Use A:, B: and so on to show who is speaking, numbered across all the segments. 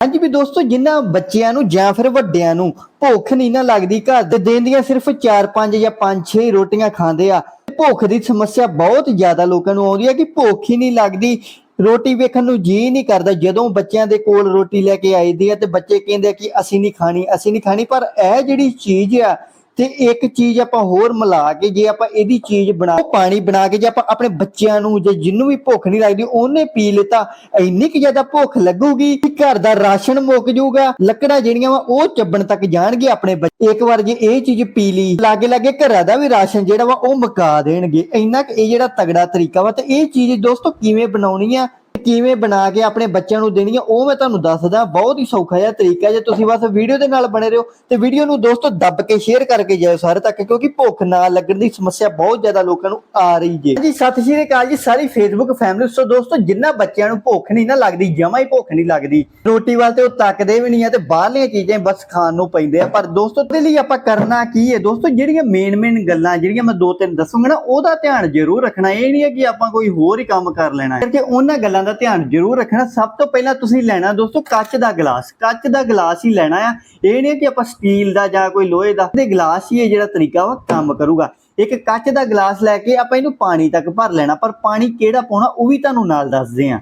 A: ਹਾਂਜੀ ਵੀ ਦੋਸਤੋ ਜਿਨ੍ਹਾਂ ਬੱਚਿਆਂ ਨੂੰ ਜਾਂ ਫਿਰ ਵੱਡਿਆਂ ਨੂੰ ਭੁੱਖ ਨਹੀਂ ਨਾ ਲੱਗਦੀ ਘਰ ਦੇ, ਦਿਨ ਦੀਆਂ ਸਿਰਫ 4-5 ਜਾਂ 5-6 ਰੋਟੀਆਂ ਖਾਂਦੇ ਆ ਭੁੱਖ ਦੀ ਸਮੱਸਿਆ ਬਹੁਤ ਜ਼ਿਆਦਾ ਲੋਕਾਂ ਨੂੰ ਆਉਂਦੀ ਹੈ ਕਿ ਭੁੱਖ ਹੀ ਨਹੀਂ ਲੱਗਦੀ, ਰੋਟੀ ਵੇਖਣ ਨੂੰ ਜੀ ਨਹੀਂ ਕਰਦਾ। ਜਦੋਂ ਬੱਚਿਆਂ ਦੇ ਕੋਲ ਰੋਟੀ ਲੈ ਕੇ ਆਈਦੀ ਹੈ ਤੇ ਬੱਚੇ ਕਹਿੰਦੇ ਕਿ ਅਸੀਂ ਨਹੀਂ ਖਾਣੀ, ਅਸੀਂ ਨਹੀਂ ਖਾਣੀ, ਪਰ ਇਹ ਜਿਹੜੀ ਚੀਜ਼ ਆ ਤੇ ਇੱਕ ਚੀਜ਼ ਆਪਾਂ ਹੋਰ ਮਿਲਾ ਕੇ ਜੇ ਆਪਾਂ ਇਹਦੀ ਚੀਜ਼ ਬਣਾ ਪਾਣੀ ਬਣਾ ਕੇ ਜੇ ਆਪਾਂ ਆਪਣੇ ਬੱਚਿਆਂ ਨੂੰ ਜੇ ਜਿੰਨੂੰ ਵੀ ਭੁੱਖ ਨਹੀਂ ਲੱਗਦੀ, ਉਹਨੇ ਪੀ ਲਿੱਤਾ, ਇੰਨੀ ਕਿ ਜ਼ਿਆਦਾ ਭੁੱਖ ਲੱਗੂਗੀ ਕਿ ਘਰ ਦਾ ਰਾਸ਼ਨ ਮੁੱਕ ਜਾਊਗਾ। ਲੱਕੜਾਂ ਜਿਹੜੀਆਂ ਵਾ, ਉਹ ਚੱਬਣ ਤੱਕ ਜਾਣਗੇ ਆਪਣੇ ਬੱਚੇ ਇੱਕ ਵਾਰ ਜੇ ਇਹ ਚੀਜ਼ ਪੀ ਲਈ, ਲਾਗੇ ਲਾਗੇ ਘਰਾਂ ਦਾ ਵੀ ਰਾਸ਼ਨ ਜਿਹੜਾ ਵਾ, ਉਹ ਮੁਕਾ ਦੇਣਗੇ। ਇੰਨਾ ਕਿ ਇਹ ਜਿਹੜਾ ਤਗੜਾ ਤਰੀਕਾ ਵਾ, ਤੇ ਇਹ ਚੀਜ਼ ਦੋਸਤੋ ਕਿਵੇਂ ਬਣਾਉਣੀ ਆ ਕਿਵੇਂ ਬਣਾ ਕੇ ਆਪਣੇ ਬੱਚਿਆਂ ਨੂੰ ਦੇਣੀ ਹੈ ਉਹ ਮੈਂ ਤੁਹਾਨੂੰ ਦੱਸਦਾ, ਬਹੁਤ ਹੀ ਸੌਖਾ ਜਿਹਾ ਤਰੀਕਾ ਜੇ ਤੁਸੀਂ ਬਸ ਵੀਡੀਓ ਦੇ ਨਾਲ ਬਣੇ ਰਹੋ, ਤੇ ਵੀਡੀਓ ਨੂੰ ਦੋਸਤੋ ਦੱਬ ਕੇ ਸ਼ੇਅਰ ਕਰਕੇ ਜਾਓ ਸਾਰੇ ਤੱਕ, ਕਿਉਂਕਿ ਭੁੱਖ ਨਾ ਲੱਗਣ ਦੀ ਸਮੱਸਿਆ ਬਹੁਤ ਜ਼ਿਆਦਾ ਲੋਕਾਂ ਨੂੰ ਆ ਰਹੀ ਜੇ। ਜੀ, ਸਤਿ ਸ਼੍ਰੀ ਅਕਾਲ ਜੀ, ਸਾਰੀ ਫੇਸਬੁੱਕ ਫੈਮਿਲੀ ਸੋ ਦੋਸਤੋ ਜਿੰਨਾ ਬੱਚਿਆਂ ਨੂੰ ਭੁੱਖ ਨਹੀਂ ਨਾ ਲੱਗਦੀ, ਜਮਾ ਹੀ ਭੁੱਖ ਨਹੀਂ ਲੱਗਦੀ। ਰੋਟੀ ਵੱਲ ਤੇ ਉਹ ਤੱਕਦੇ ਵੀ ਨਹੀਂ ਆ, ਤੇ ਬਾਹਰਲੀਆਂ ਚੀਜ਼ਾਂ ਬਸ ਖਾਣ ਨੂੰ ਪੈਂਦੇ ਆ। ਪਰ ਦੋਸਤੋ ਤੇ ਲਈ ਆਪਾਂ ਕਰਨਾ ਕੀ ਹੈ? ਦੋਸਤੋ, ਜਿਹੜੀਆਂ ਮੇਨ ਮੇਨ ਗੱਲਾਂ, ਜਿਹੜੀਆਂ ਮੈਂ ਦੋ ਤਿੰਨ ਦੱਸੂਗਾ ਨਾ, ਉਹਦਾ ਧਿਆਨ ਜ਼ਰੂਰ ਰੱਖਣਾ। ਇਹ ਨਹੀਂ ਹੈ ਕਿ ਆਪਾਂ ਕੋਈ ਹੋਰ ਹੀ ਕੰਮ ਕਰ ਲੈਣਾ। ਹੈ ਕਿ ਉਹਨਾਂ ਗੱਲਾਂ ਦਾ ਧਿਆਨ ਜ਼ਰੂਰ ਰੱਖਣਾ। ਸਭ ਤੋਂ ਪਹਿਲਾਂ ਤੁਸੀਂ ਲੈਣਾ ਦੋਸਤੋ ਕੱਚ ਦਾ ਗਲਾਸ। ਕੱਚ ਦਾ ਗਲਾਸ ਹੀ ਲੈਣਾ ਆ। ਇਹ ਨਹੀਂ ਕਿ ਆਪਾਂ ਸਟੀਲ ਦਾ ਜਾਂ ਕੋਈ ਲੋਹੇ ਦਾ। ਤੇ ਗਲਾਸ ਹੀ ਇਹ ਜਿਹੜਾ ਤਰੀਕਾ ਵਾ, ਕੰਮ ਕਰੂਗਾ। ਇੱਕ ਕੱਚ ਦਾ ਗਲਾਸ ਲੈ ਕੇ ਆਪਾਂ ਇਹਨੂੰ ਪਾਣੀ ਤੱਕ ਭਰ ਲੈਣਾ। ਪਰ ਪਾਣੀ ਕਿਹੜਾ ਪਾਉਣਾ, ਉਹ ਵੀ ਤੁਹਾਨੂੰ ਨਾਲ ਦੱਸਦੇ ਆ।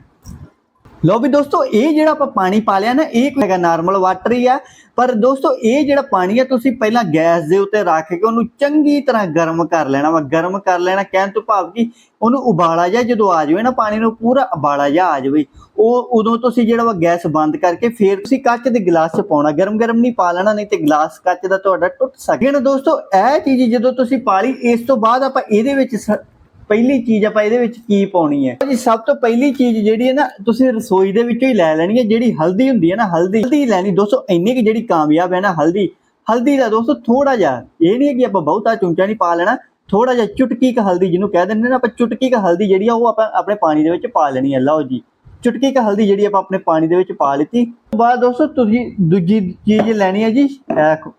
A: ਲੋ ਵੀ ਦੋਸਤੋ, ਇਹ ਜਿਹੜਾ ਆਪਾਂ ਪਾਣੀ ਪਾ ਲਿਆ ਨਾ, ਇਹ ਹੈਗਾ ਨਾਰਮਲ ਵਾਟਰ ਹੀ ਆ। ਪਰ ਦੋਸਤੋ, ਇਹ ਜਿਹੜਾ ਪਾਣੀ ਆ, ਤੁਸੀਂ ਪਹਿਲਾਂ ਗੈਸ ਦੇ ਉੱਤੇ ਰੱਖ ਕੇ ਉਹਨੂੰ ਚੰਗੀ ਤਰ੍ਹਾਂ ਗਰਮ ਕਰ ਲੈਣਾ ਵਾ। ਗਰਮ ਕਰ ਲੈਣਾ, ਕਹਿਣ ਤੋਂ ਭਾਵ ਕਿ ਉਹਨੂੰ ਉਬਾਲਾ ਜਾ ਜਦੋਂ ਆ ਜਾਵੇ ਨਾ, ਪਾਣੀ ਨੂੰ ਪੂਰਾ ਉਬਾਲਾ ਜਾ ਆ ਜਾਵੇ। ਉਹ ਉਦੋਂ ਤੁਸੀਂ ਜਿਹੜਾ ਵਾ ਗੈਸ ਬੰਦ ਕਰਕੇ ਫੇਰ ਤੁਸੀਂ ਕੱਚ ਦੇ ਗਲਾਸ 'ਚ ਪਾਉਣਾ। ਗਰਮ ਗਰਮ ਨਹੀਂ ਪਾ ਲੈਣਾ, ਨਹੀਂ ਤੇ ਗਲਾਸ ਕੱਚ ਦਾ ਤੁਹਾਡਾ ਟੁੱਟ ਸਕਦਾ। ਦੋਸਤੋ, ਇਹ ਚੀਜ਼ ਜਦੋਂ ਤੁਸੀਂ ਪਾ ਲਈ, ਇਸ ਤੋਂ ਬਾਅਦ ਆਪਾਂ ਇਹਦੇ ਵਿੱਚ ਪਹਿਲੀ ਚੀਜ਼ ਆਪਾਂ ਇਹਦੇ ਵਿੱਚ ਕੀ ਪਾਉਣੀ ਹੈ? ਜੀ ਸਭ ਤੋਂ ਪਹਿਲੀ ਚੀਜ਼ ਜਿਹੜੀ ਹੈ ਨਾ, ਤੁਸੀਂ ਰਸੋਈ ਦੇ ਵਿੱਚੋਂ ਹੀ ਲੈ ਲੈਣੀ ਹੈ, ਜਿਹੜੀ ਹਲਦੀ ਹੁੰਦੀ ਹੈ ਨਾ, ਹਲਦੀ। ਹਲਦੀ ਲੈਣੀ, ਦੋਸਤੋ, ਇੰਨੀ ਕਿ ਜਿਹੜੀ ਕਾਮਯਾਬ ਹੈ ਨਾ, ਹਲਦੀ। ਹਲਦੀ ਦਾ ਦੋਸਤੋ ਥੋੜਾ ਜਿਹਾ, ਇਹ ਨਹੀਂ ਹੈ ਕਿ ਆਪਾਂ ਬਹੁਤਾ ਚਮਚਾ ਨਹੀਂ ਪਾ ਲੈਣਾ ਥੋੜਾ ਜਿਹਾ ਚੁਟਕੀ ਕ ਹਲਦੀ ਜਿਹਨੂੰ ਕਹਿ ਦਿੰਦੇ ਨੇ ਨਾ ਆਪਾਂ, ਚੁਟਕੀ ਕ ਹਲਦੀ ਜਿਹੜੀ ਆ, ਉਹ ਆਪਾਂ ਆਪਣੇ ਪਾਣੀ ਦੇ ਵਿੱਚ ਪਾ ਲੈਣੀ ਹੈ। ਲਓ ਜੀ, ਚੁਟਕੀ ਕ ਹਲਦੀ ਜਿਹੜੀ ਆਪਾਂ ਆਪਣੇ ਪਾਣੀ ਦੇ ਵਿੱਚ ਪਾ ਲਿੱਤੀ। ਉਸ ਤੋਂ ਬਾਅਦ ਦੋਸਤੋ, ਤੁਸੀਂ ਦੂਜੀ ਚੀਜ਼ ਲੈਣੀ ਹੈ ਜੀ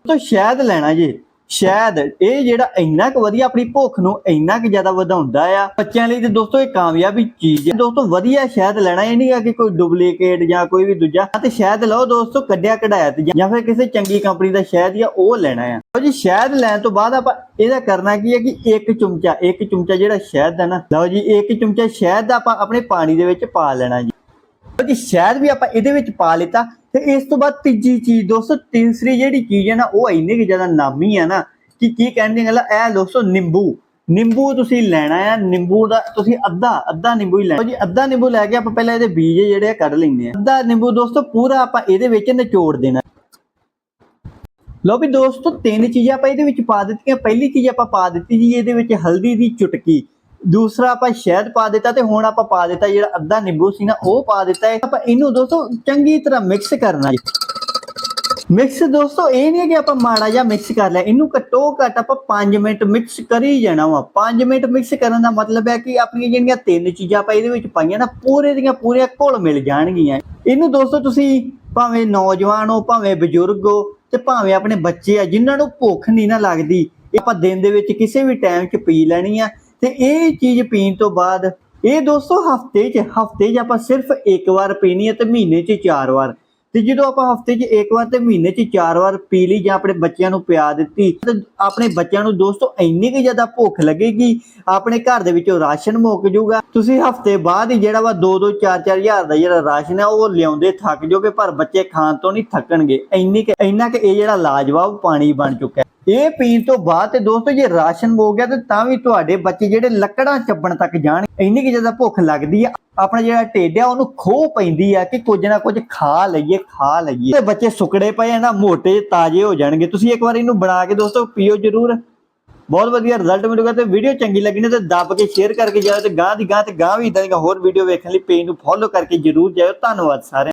A: ਤੋਂ ਸ਼ਹਿਦ ਲੈਣਾ ਜੀ। ਸ਼ਾਇਦ ਇਹ ਜਿਹੜਾ ਇੰਨਾ ਕੁ ਵਧੀਆ ਆਪਣੀ ਭੁੱਖ ਨੂੰ ਇੰਨਾ ਕੁ ਜ਼ਿਆਦਾ ਵਧਾਉਂਦਾ ਆ, ਬੱਚਿਆਂ ਲਈ ਤੇ ਦੋਸਤੋ ਇਹ ਕਾਮਯਾਬੀ ਚੀਜ਼ ਹੈ ਦੋਸਤੋ ਵਧੀਆ ਸ਼ਾਇਦ ਲੈਣਾ ਇਹ ਨਹੀਂ ਆ ਕਿ ਕੋਈ ਡੁਪਲੀਕੇਟ ਜਾਂ ਕੋਈ ਵੀ ਦੂਜਾ ਤੇ ਸ਼ਾਇਦ ਲਓ ਦੋਸਤੋ ਕੱਢਿਆ ਕਢਾਇਆ ਤੇ ਜਾਂ ਫਿਰ ਕਿਸੇ ਚੰਗੀ ਕੰਪਨੀ ਦਾ ਸ਼ਾਇਦ ਜਾਂ ਉਹ ਲੈਣਾ ਆ। ਲਓ ਜੀ ਸ਼ਾਇਦ ਲੈਣ ਤੋਂ ਬਾਅਦ ਆਪਾਂ ਇਹਦਾ ਕਰਨਾ ਕੀ ਹੈ ਕਿ ਇੱਕ ਚਮਚਾ ਇੱਕ ਚਮਚਾ ਜਿਹੜਾ ਸ਼ਹਿਦ ਹੈ ਨਾ, ਲਓ ਜੀ ਇੱਕ ਚਮਚਾ ਸ਼ਹਿਦ ਆਪਾਂ ਆਪਣੇ ਪਾਣੀ ਦੇ ਵਿੱਚ ਪਾ ਲੈਣਾ ਜੀ। ਜੀ ਸ਼ਾਇਦ ਵੀ ਆਪਾਂ ਇਹਦੇ ਵਿੱਚ ਪਾ ਲਿੱਤਾ ਤੇ ਇਸ ਤੋਂ ਬਾਅਦ ਤੀਜੀ ਚੀਜ਼ ਦੋਸਤੋ ਤੀਸਰੀ ਜਿਹੜੀ ਚੀਜ਼ ਹੈ ਨਾ, ਉਹ ਇੰਨੀ ਕਿ ਜ਼ਿਆਦਾ ਨਾਮੀ ਹੈ ਨਾ ਕਿ ਕੀ ਕਹਿੰਦੇ ਗੱਲ ਇਹ ਦੋਸਤੋ ਨਿੰਬੂ। ਨਿੰਬੂ ਤੁਸੀਂ ਲੈਣਾ ਆ, ਨਿੰਬੂ ਦਾ ਤੁਸੀਂ ਅੱਧਾ ਅੱਧਾ ਨਿੰਬੂ ਹੀ ਲੈਣਾ। ਜੀ, ਅੱਧਾ ਨਿੰਬੂ ਲੈ ਕੇ ਆਪਾਂ ਪਹਿਲਾਂ ਇਹਦੇ ਬੀਜ ਜਿਹੜੇ ਕੱਢ ਲੈਂਦੇ ਆ। ਅੱਧਾ ਨਿੰਬੂ ਦੋਸਤੋ ਪੂਰਾ ਆਪਾਂ ਇਹਦੇ ਵਿੱਚ ਨਿਚੋੜ ਦੇਣਾ। ਲੋ ਵੀ ਦੋਸਤੋ, ਤਿੰਨ ਚੀਜ਼ਾਂ ਆਪਾਂ ਇਹਦੇ ਵਿੱਚ ਪਾ ਦਿੱਤੀਆਂ। ਪਹਿਲੀ ਚੀਜ਼ ਆਪਾਂ ਪਾ ਦਿੱਤੀ ਜੀ, ਇਹਦੇ ਵਿੱਚ ਹਲਦੀ ਦੀ ਚੁਟਕੀ। ਦੂਸਰਾ ਆਪਾਂ ਸ਼ਹਿਦ ਪਾ ਦਿੱਤਾ ਤੇ ਹੁਣ ਆਪਾਂ ਪਾ ਦਿੱਤਾ ਜਿਹੜਾ ਅੱਧਾ ਨਿੰਬੂ ਸੀ ਨਾ, ਉਹ ਪਾ ਦਿੱਤਾ ਹੈ। ਆਪਾਂ ਇਹਨੂੰ ਦੋਸਤੋ ਚੰਗੀ ਤਰ੍ਹਾਂ ਮਿਕਸ ਕਰਨਾ ਜੀ ਮਿਕਸ ਦੋਸਤੋ ਇਹ ਨਹੀਂ ਹੈ ਕਿ ਆਪਾਂ ਮਾੜਾ ਜਿਹਾ ਮਿਕਸ ਕਰ ਲਿਆ। ਇਹਨੂੰ ਘੱਟੋ ਘੱਟ ਆਪਾਂ 5 ਮਿੰਟ ਮਿਕਸ ਕਰੀ ਜਾਣਾ ਵਾ। 5 ਮਿੰਟ ਮਿਕਸ ਕਰਨ ਦਾ ਮਤਲਬ ਹੈ ਕਿ ਆਪਣੀਆਂ ਜਿਹੜੀਆਂ ਤਿੰਨ ਚੀਜ਼ਾਂ ਆਪਾਂ ਇਹਦੇ ਵਿੱਚ ਪਾਈਆਂ ਨਾ, ਪੂਰੇ ਦੀਆਂ ਪੂਰੀਆਂ ਘੁਲ ਮਿਲ ਜਾਣਗੀਆਂ। ਇਹਨੂੰ ਦੋਸਤੋ ਤੁਸੀਂ ਭਾਵੇਂ ਨੌਜਵਾਨ ਹੋ, ਭਾਵੇਂ ਬਜ਼ੁਰਗ ਹੋ ਤੇ ਭਾਵੇਂ ਆਪਣੇ ਬੱਚੇ ਆ, ਜਿਨ੍ਹਾਂ ਨੂੰ ਭੁੱਖ ਨਹੀਂ ਨਾ ਲੱਗਦੀ ਆਪਾਂ ਦਿਨ ਦੇ ਵਿੱਚ ਕਿਸੇ ਵੀ ਟਾਈਮ 'ਚ ਪੀ ਲੈਣੀ ਆ। ਤੇ ਇਹ ਚੀਜ਼ ਪੀਣ ਤੋਂ ਬਾਅਦ, ਇਹ ਦੋਸਤੋ ਹਫ਼ਤੇ 'ਚ ਹਫ਼ਤੇ 'ਚ ਆਪਾਂ ਸਿਰਫ ਇੱਕ ਵਾਰ ਪੀਣੀ ਹੈ ਤੇ ਮਹੀਨੇ 'ਚ ਚਾਰ ਵਾਰ। ਤੇ ਜਦੋਂ ਆਪਾਂ ਹਫ਼ਤੇ 'ਚ ਇੱਕ ਵਾਰ ਤੇ ਮਹੀਨੇ 'ਚ ਚਾਰ ਵਾਰ ਪੀ ਲਈ ਜਾਂ ਆਪਣੇ ਬੱਚਿਆਂ ਨੂੰ ਪਿਆ ਦਿੱਤੀ, ਤੇ ਆਪਣੇ ਬੱਚਿਆਂ ਨੂੰ ਦੋਸਤੋ ਇੰਨੀ ਕਿ ਜ਼ਿਆਦਾ ਭੁੱਖ ਲੱਗੇਗੀ, ਆਪਣੇ ਘਰ ਦੇ ਵਿੱਚੋਂ ਰਾਸ਼ਨ ਮੁੱਕ ਜਾਊਗਾ। ਤੁਸੀਂ ਹਫ਼ਤੇ ਬਾਅਦ ਹੀ ਜਿਹੜਾ ਵਾ 2-2 4-4 ਹਜ਼ਾਰ ਦਾ ਜਿਹੜਾ ਰਾਸ਼ਨ ਹੈ ਉਹ ਲਿਆਉਂਦੇ ਥੱਕ ਜਾਓਗੇ, ਪਰ ਬੱਚੇ ਖਾਣ ਤੋਂ ਨਹੀਂ ਥੱਕਣਗੇ। ਇੰਨੀ ਕਿ, ਇੰਨਾ ਕਿ ਇਹ ਜਿਹੜਾ ਲਾਜਵਾਬ ਪਾਣੀ ਬਣ ਚੁੱਕਾ ਹੈ। ਇਹ ਪੀਣ ਤੋਂ ਬਾਅਦ ਤੇ ਦੋਸਤੋ ਜੇ ਰਾਸ਼ਨ ਮੁੱਕ ਗਿਆ ਤੇ ਤਾਂ ਵੀ ਤੁਹਾਡੇ ਬੱਚੇ ਜਿਹੜੇ ਲੱਕੜਾਂ ਚੱਬਣ ਤੱਕ ਜਾਣ, ਇੰਨੀ ਕਿ ਜ਼ਿਆਦਾ ਭੁੱਖ ਲੱਗਦੀ ਆ। ਆਪਣਾ ਜਿਹੜਾ ਢਿੱਡ ਆ ਉਹਨੂੰ ਖੋ ਪੈਂਦੀ ਆ ਕਿ ਕੁਝ ਨਾ ਕੁਝ ਖਾ ਲਈਏ ਖਾ ਲਈਏ। ਤੇ ਬੱਚੇ ਸੁਕੜੇ ਪਏ ਆ ਨਾ, ਮੋਟੇ ਤਾਜ਼ੇ ਹੋ ਜਾਣਗੇ। ਤੁਸੀਂ ਇੱਕ ਵਾਰ ਇਹਨੂੰ ਬਣਾ ਕੇ ਦੋਸਤੋ ਪੀਓ ਜਰੂਰ। ਬਹੁਤ ਵਧੀਆ ਰਿਜ਼ਲਟ ਮਿਲੂਗਾ ਤੇ ਵੀਡੀਓ ਚੰਗੀ ਲੱਗੀ ਨਾ ਤੇ ਦੱਬ ਕੇ ਸ਼ੇਅਰ ਕਰਕੇ ਜਾਓ ਤੇ ਗਾਂ ਦੀ ਗਾਂ ਤੇ ਗਾਂ ਵੀ ਇਦਾਂ ਦੀਆਂ ਹੋਰ ਵੀਡੀਓ ਵੇਖਣ ਲਈ ਪੇਜ ਨੂੰ ਫੋਲੋ ਕਰਕੇ ਜਰੂਰ ਜਾਓ ਧੰਨਵਾਦ ਸਾਰੇ